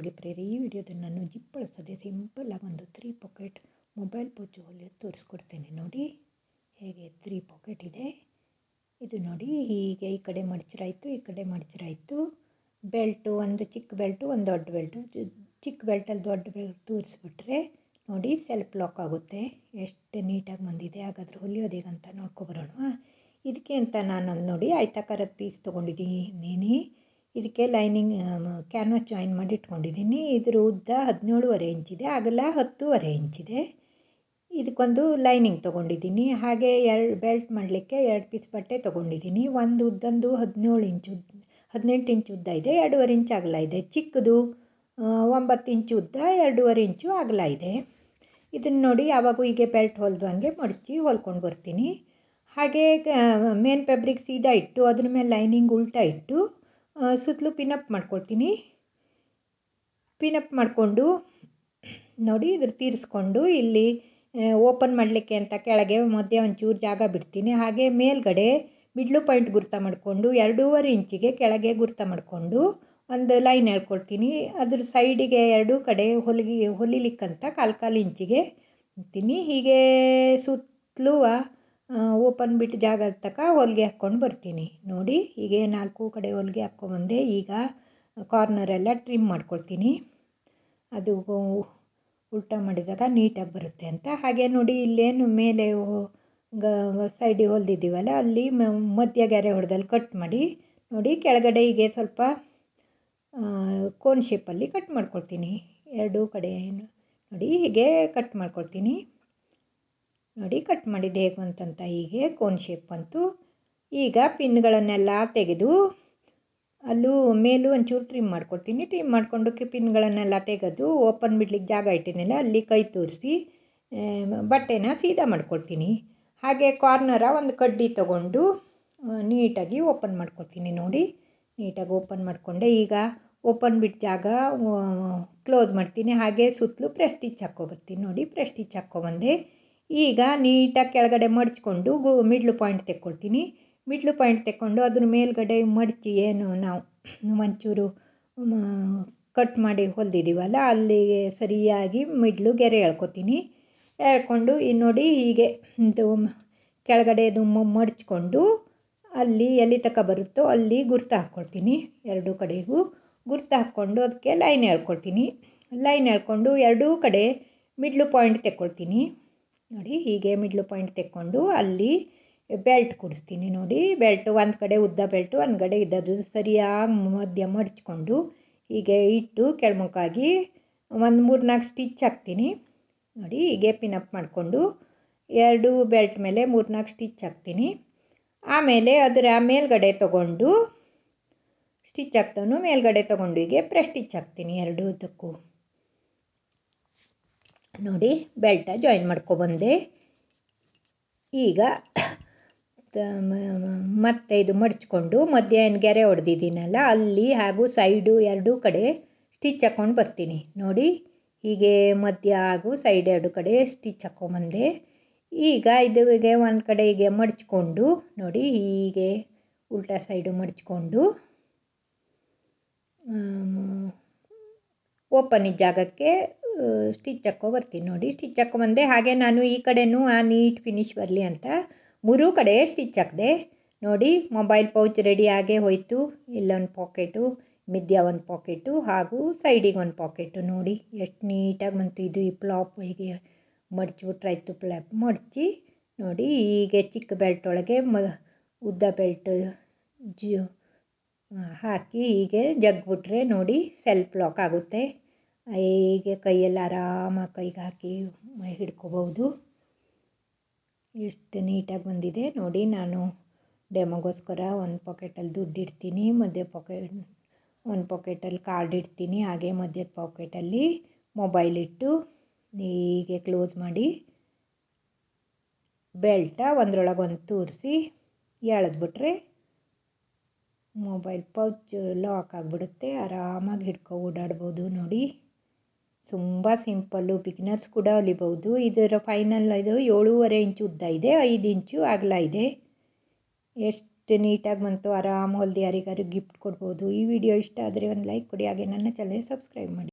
ಹೊಲಿಗೆ ಪ್ರೇರಿ ಈ ವಿಡಿಯೋದಲ್ಲಿ ನಾನು ಜಿಪ್ ಬಳಸದೆ ಸಿಂಪಲ್ಲಾಗಿ ಒಂದು ತ್ರೀ ಪಾಕೆಟ್ ಮೊಬೈಲ್ ಪೋಚು ಹೊಲಿಯೋದು ತೋರಿಸ್ಕೊಡ್ತೇನೆ. ನೋಡಿ ಹೇಗೆ ತ್ರೀ ಪಾಕೆಟ್ ಇದೆ. ಇದು ನೋಡಿ ಹೀಗೆ ಈ ಕಡೆ ಮಡಚಿರಾಯಿತು, ಈ ಕಡೆ ಮಡಚಿರಾಯಿತು. ಬೆಲ್ಟು, ಒಂದು ಚಿಕ್ಕ ಬೆಲ್ಟು, ಒಂದು ದೊಡ್ಡ ಬೆಲ್ಟು. ಚಿಕ್ಕ ಬೆಲ್ಟಲ್ಲಿ ದೊಡ್ಡ ಬೆಲ್ಟ್ ತೋರಿಸ್ಬಿಟ್ರೆ ನೋಡಿ ಸೆಲ್ಫ್ ಲಾಕ್ ಆಗುತ್ತೆ. ಎಷ್ಟು ನೀಟಾಗಿ ಬಂದಿದೆ. ಹಾಗಾದ್ರೆ ಹೊಲಿಯೋದು ಅಂತ ನೋಡ್ಕೊಬರೋಣ ಇದಕ್ಕೆ ಅಂತ ನಾನು ನೋಡಿ ಆಯ್ತಾಕಾರದ ಪೀಸ್ ತೊಗೊಂಡಿದ್ದೀನಿ. ಇದಕ್ಕೆ ಲೈನಿಂಗ್ ಕ್ಯಾನ್ವಾಸ್ ಜಾಯಿನ್ ಮಾಡಿ ಇಟ್ಕೊಂಡಿದ್ದೀನಿ. ಇದ್ರ ಉದ್ದ ಹದಿನೇಳುವರೆ ಇಂಚಿದೆ ಅಗಲ ಹತ್ತೂವರೆ ಇಂಚಿದೆ ಇದಕ್ಕೊಂದು ಲೈನಿಂಗ್ ತೊಗೊಂಡಿದ್ದೀನಿ. ಹಾಗೆ ಎರಡು, ಬೆಲ್ಟ್ ಮಾಡಲಿಕ್ಕೆ ಎರಡು ಪೀಸ್ ಬಟ್ಟೆ ತೊಗೊಂಡಿದ್ದೀನಿ. ಒಂದು ಉದ್ದಂದು ಹದಿನೇಳು ಇಂಚು ಹದಿನೆಂಟು ಇಂಚು ಉದ್ದ ಇದೆ, ಎರಡೂವರೆ ಇಂಚು ಅಗಲ ಇದೆ. ಚಿಕ್ಕದು ಒಂಬತ್ತು ಇಂಚು ಉದ್ದ, ಎರಡೂವರೆ ಇಂಚು ಅಗಲ ಇದೆ. ಇದನ್ನು ನೋಡಿ ಯಾವಾಗೂ ಹೀಗೆ ಬೆಲ್ಟ್ ಹೊಲಿದು ಹಂಗೆ ಮಡಚಿ ಹೊಲ್ಕೊಂಡು ಬರ್ತೀನಿ. ಹಾಗೆ ಮೇನ್ ಫ್ಯಾಬ್ರಿಕ್ ಸೀದಾ ಇಟ್ಟು, ಅದ್ರ ಮೇಲೆ ಲೈನಿಂಗ್ ಉಲ್ಟಾ ಇಟ್ಟು ಸುತ್ತಲೂ ಪಿನಪ್ ಮಾಡ್ಕೊಳ್ತೀನಿ. ಪಿನಪ್ ಮಾಡಿಕೊಂಡು ನೋಡಿ ಇದ್ರ ತೀರಿಸ್ಕೊಂಡು ಇಲ್ಲಿ ಓಪನ್ ಮಾಡಲಿಕ್ಕೆ ಅಂತ ಕೆಳಗೆ ಮಧ್ಯೆ ಒಂಚೂರು ಜಾಗ ಬಿಡ್ತೀನಿ. ಹಾಗೆ ಮೇಲ್ಗಡೆ ಮಿಡ್ಲು ಪಾಯಿಂಟ್ ಗುರ್ತ ಮಾಡಿಕೊಂಡು ಎರಡೂವರೆ ಇಂಚಿಗೆ ಕೆಳಗೆ ಗುರ್ತ ಮಾಡಿಕೊಂಡು ಒಂದು ಲೈನ್ ಹೇಳ್ಕೊಳ್ತೀನಿ. ಅದ್ರ ಸೈಡಿಗೆ ಎರಡೂ ಕಡೆ ಹೊಲಿಗೆ, ಹೊಲಿಲಿಕ್ಕಂತ ಕಾಲು ಕಾಲು ಇಂಚಿಗೆ ಇರ್ತೀನಿ ಹೀಗೆ ಸುತ್ತಲೂ ಓಪನ್ ಬಿಟ್ಟು ಜಾಗ ತಕ ಹೊಲಿಗೆ ಹಾಕ್ಕೊಂಡು ಬರ್ತೀನಿ. ನೋಡಿ ಹೀಗೆ ನಾಲ್ಕು ಕಡೆ ಹೊಲಿಗೆ ಹಾಕ್ಕೊಂಬಂದೆ, ಈಗ ಕಾರ್ನರೆಲ್ಲ ಟ್ರಿಮ್ ಮಾಡ್ಕೊಳ್ತೀನಿ. ಅದು ಉಲ್ಟಾ ಮಾಡಿದಾಗ ನೀಟಾಗಿ ಬರುತ್ತೆ ಅಂತ. ಹಾಗೆ ನೋಡಿ, ಇಲ್ಲೇನು ಮೇಲೆ ಗ ಸೈಡಿಗೆ ಹೊಲಿದಿದ್ದೀವಲ್ಲ, ಅಲ್ಲಿ ಮಧ್ಯ ಗೆರೆ ಹೊಡೆದಲ್ಲಿ ಕಟ್ ಮಾಡಿ, ನೋಡಿ ಕೆಳಗಡೆ ಹೀಗೆ ಸ್ವಲ್ಪ ಕೋನ್ ಶೇಪಲ್ಲಿ ಕಟ್ ಮಾಡ್ಕೊಳ್ತೀನಿ. ಎರಡೂ ಕಡೆ ನೋಡಿ ಹೀಗೆ ಕಟ್ ಮಾಡ್ಕೊಳ್ತೀನಿ. ನೋಡಿ, ಕಟ್ ಮಾಡಿದ್ದು ಹೇಗೆ ಬಂತಂತ ಹೀಗೆ ಕೋನ್ ಶೇಪ್ ಬಂತು. ಈಗ ಪಿನ್ಗಳನ್ನೆಲ್ಲ ತೆಗೆದು ಅಲ್ಲೂ ಮೇಲೂ ಒಂಚೂರು ಟ್ರಿಮ್ ಮಾಡ್ಕೊಡ್ತೀನಿ. ಟ್ರಿಮ್ ಮಾಡಿಕೊಂಡು ಪಿನ್ಗಳನ್ನೆಲ್ಲ ತೆಗೆದು ಓಪನ್ ಬಿಡ್ಲಿಕ್ಕೆ ಜಾಗ ಇಟ್ಟಿದ್ದಿಲ್ಲ ಅಲ್ಲಿ ಕೈ ತೋರಿಸಿ ಬಟ್ಟೆನ ಸೀದಾ ಮಾಡ್ಕೊಳ್ತೀನಿ ಹಾಗೆ ಕಾರ್ನರ ಒಂದು ಕಡ್ಡಿ ತಗೊಂಡು ನೀಟಾಗಿ ಓಪನ್ ಮಾಡ್ಕೊಳ್ತೀನಿ ನೋಡಿ. ನೀಟಾಗಿ ಓಪನ್ ಮಾಡಿಕೊಂಡೆ. ಈಗ ಓಪನ್ ಬಿಟ್ಟು ಜಾಗ ಕ್ಲೋಸ್ ಮಾಡ್ತೀನಿ. ಹಾಗೆ ಸುತ್ತಲೂ ಪ್ರೆಸ್ಟಿಚ್ ಹಾಕ್ಕೊಬರ್ತೀನಿ ನೋಡಿ. ಪ್ರೆಸ್ಟಿಚ್ ಹಾಕ್ಕೊಬಂದೆ ಈಗ ನೀಟಾಗಿ ಕೆಳಗಡೆ ಮಡಚ್ಕೊಂಡು ಗು, ಮಿಡ್ಲ್ ಪಾಯಿಂಟ್ ತೆಕ್ಕೊಳ್ತೀನಿ. ಮಿಡ್ಲು ಪಾಯಿಂಟ್ ತೆಕ್ಕೊಂಡು ಅದ್ರ ಮೇಲ್ಗಡೆ ಮಡಚಿ ಏನು ನಾವು ಒಂಚೂರು ಕಟ್ ಮಾಡಿ ಹೊಲ್ದಿದ್ದೀವಲ್ಲ, ಅಲ್ಲಿಗೆ ಸರಿಯಾಗಿ ಮಿಡ್ಲು ಗೆರೆ ಎಳ್ಕೊತೀನಿ. ಎಳ್ಕೊಂಡು ಈ ನೋಡಿ ಹೀಗೆ ಇದು ಕೆಳಗಡೆದು ಮಡಚ್ಕೊಂಡು ಅಲ್ಲಿ ಎಲ್ಲಿ ತಕ ಬರುತ್ತೋ ಅಲ್ಲಿ ಗುರ್ತು ಹಾಕ್ಕೊಳ್ತೀನಿ ಎರಡೂ ಕಡೆಗೂ. ಗುರ್ತು ಹಾಕ್ಕೊಂಡು ಅದಕ್ಕೆ ಲೈನ್ ಹೇಳ್ಕೊಳ್ತೀನಿ ಲೈನ್ ಎಳ್ಕೊಂಡು ಎರಡೂ ಕಡೆ ಮಿಡ್ಲು ಪಾಯಿಂಟ್ ತೆಕ್ಕೊಳ್ತೀನಿ. ನೋಡಿ ಹೀಗೆ ಮಿಡ್ಲ್ ಪಾಯಿಂಟ್ ತೆಕ್ಕೊಂಡು ಅಲ್ಲಿ ಬೆಲ್ಟ್ ಕುಡಿಸ್ತೀನಿ. ನೋಡಿ ಬೆಲ್ಟ್ ಒಂದು ಕಡೆ ಉದ್ದ ಬೆಲ್ಟು ಒಂದು ಕಡೆ ಇದ್ದದ್ದು ಸರಿಯಾಗಿ ಮಧ್ಯ ಮಡಚ್ಕೊಂಡು ಹೀಗೆ ಇಟ್ಟು ಕೆಳಮುಖಾಗಿ ಒಂದು ಮೂರು ನಾಲ್ಕು ಸ್ಟಿಚ್ ಹಾಕ್ತೀನಿ. ನೋಡಿ ಹೀಗೆ ಪಿನಪ್ ಮಾಡಿಕೊಂಡು ಎರಡು ಬೆಲ್ಟ್ ಮೇಲೆ ಮೂರು ನಾಲ್ಕು ಸ್ಟಿಚ್ ಹಾಕ್ತೀನಿ. ಆಮೇಲೆ ಅದರ ಮೇಲ್ಗಡೆ ತಗೊಂಡು ಸ್ಟಿಚ್ ಹಾಕ್ತಾನು ಮೇಲ್ಗಡೆ ತೊಗೊಂಡು ಹೀಗೆ ಪ್ರೆಸ್ ಸ್ಟಿಚ್ ಹಾಕ್ತೀನಿ. ಎರಡೂದಕ್ಕೂ ನೋಡಿ ಬೆಲ್ಟ ಜಾಯಿನ್ ಮಾಡ್ಕೊಬಂದೆ. ಈಗ ಮತ್ತೆ ಇದು ಮಡಚ್ಕೊಂಡು ಮಧ್ಯ ಏನು ಗೆರೆ ಹೊಡೆದಿದ್ದೀನಲ್ಲ, ಅಲ್ಲಿ ಹಾಗೂ ಸೈಡು ಎರಡೂ ಕಡೆ ಸ್ಟಿಚ್ ಹಾಕ್ಕೊಂಡು ಬರ್ತೀನಿ. ನೋಡಿ, ಹೀಗೆ ಮಧ್ಯ ಹಾಗೂ ಸೈಡ್ ಎರಡು ಕಡೆ ಸ್ಟಿಚ್ ಹಾಕ್ಕೊಂಬಂದೆ. ಈಗ ಇದು ಹೀಗೆ ಒಂದು ಕಡೆ ಹೀಗೆ ಮಡಚ್ಕೊಂಡು, ನೋಡಿ, ಹೀಗೆ ಉಲ್ಟಾ ಸೈಡು ಮಡಚ್ಕೊಂಡು ಓಪನ್ ಜಾಗಕ್ಕೆ ಸ್ಟಿಚ್ ಹಾಕೋ ಬರ್ತೀನಿ ನೋಡಿ. ಸ್ಟಿಚ್ ಹಾಕೋ ಬಂದೆ ಹಾಗೆ ನಾನು ಈ ಕಡೆನೂ ಆ ನೀಟ್ ಫಿನಿಶ್ ಬರಲಿ ಅಂತ ಮೂರೂ ಕಡೆ ಸ್ಟಿಚ್ ಹಾಕಿದೆ. ನೋಡಿ ಮೊಬೈಲ್ ಪೌಚ್ ರೆಡಿ ಆಗೇ ಹೋಯಿತು. ಇಲ್ಲೊಂದು ಪಾಕೆಟು ಮಿದ್ಯ ಒಂದು ಪಾಕೆಟು ಹಾಗೂ ಸೈಡಿಗೆ ಒಂದು ಪಾಕೆಟು ನೋಡಿ. ಎಷ್ಟು ನೀಟಾಗಿ ಬಂತು ಇದು ಈ ಪ್ಲಾಪ್ ಹೀಗೆ ಮಡಚಿಬಿಟ್ರಾಯ್ತು ಪ್ಲಾಪ್ ಮಡಚಿ ನೋಡಿ. ಹೀಗೆ ಚಿಕ್ಕ ಬೆಲ್ಟ್ ಒಳಗೆ ಮ ಉದ್ದ ಬೆಲ್ಟ್ ಜು ಹಾಕಿ ಹೀಗೆ ಜಗ್ಬಿಟ್ರೆ ನೋಡಿ ಸೆಲ್ಫ್ ಲಾಕ್ ಆಗುತ್ತೆ. ಹೀಗೆ ಕೈಯಲ್ಲಿ ಆರಾಮಾಗಿ ಕೈಗೆ ಹಾಕಿ ಹಿಡ್ಕೋಬೌದು. ಎಷ್ಟು ನೀಟಾಗಿ ಬಂದಿದೆ ನೋಡಿ, ನಾನು ಡೆಮೋಗೋಸ್ಕರ ಒಂದು ಪಾಕೆಟಲ್ಲಿ ದುಡ್ಡು ಇಡ್ತೀನಿ ಮಧ್ಯ ಪಾಕೆಟ್, ಒಂದು ಪಾಕೆಟಲ್ಲಿ ಕಾರ್ಡ್ ಇಡ್ತೀನಿ, ಹಾಗೆ ಮಧ್ಯದ ಪಾಕೆಟಲ್ಲಿ ಮೊಬೈಲ್ ಇಟ್ಟು ಹೀಗೆ ಕ್ಲೋಸ್ ಮಾಡಿ ಬೆಲ್ಟ ಒಂದ್ರೊಳಗೆ ಒಂದು ತೂರಿಸಿ ಎಳೆದ್ಬಿಟ್ರೆ ಮೊಬೈಲ್ ಪೌಚ್ ಲಾಕ್ ಆಗಿಬಿಡುತ್ತೆ, ಆರಾಮಾಗಿ ಹಿಡ್ಕೊ ಓಡಾಡ್ಬೋದು ನೋಡಿ. ತುಂಬ ಸಿಂಪಲ್ಲು ಬಿಗ್ನರ್ಸ್ ಕೂಡ ಹೊಲಿಬೋದು ಇದರ ಫೈನಲ್ ಇದು ಏಳೂವರೆ ಇಂಚು ಉದ್ದ ಇದೆ, ಐದು ಇಂಚು ಅಗಲ ಇದೆ. ಎಷ್ಟು ನೀಟಾಗಿ ಬಂತು, ಆರಾಮ್ ಹೊಲ್ದು ಯಾರಿಗಾರು ಗಿಫ್ಟ್ ಕೊಡ್ಬೋದು. ಈ ವಿಡಿಯೋ ಇಷ್ಟ ಆದರೆ ಒಂದು ಲೈಕ್ ಕೊಡಿ. ಹಾಗೆ ನನ್ನ ಚಾನಲ್ ಸಬ್ಸ್ಕ್ರೈಬ್ ಮಾಡಿ.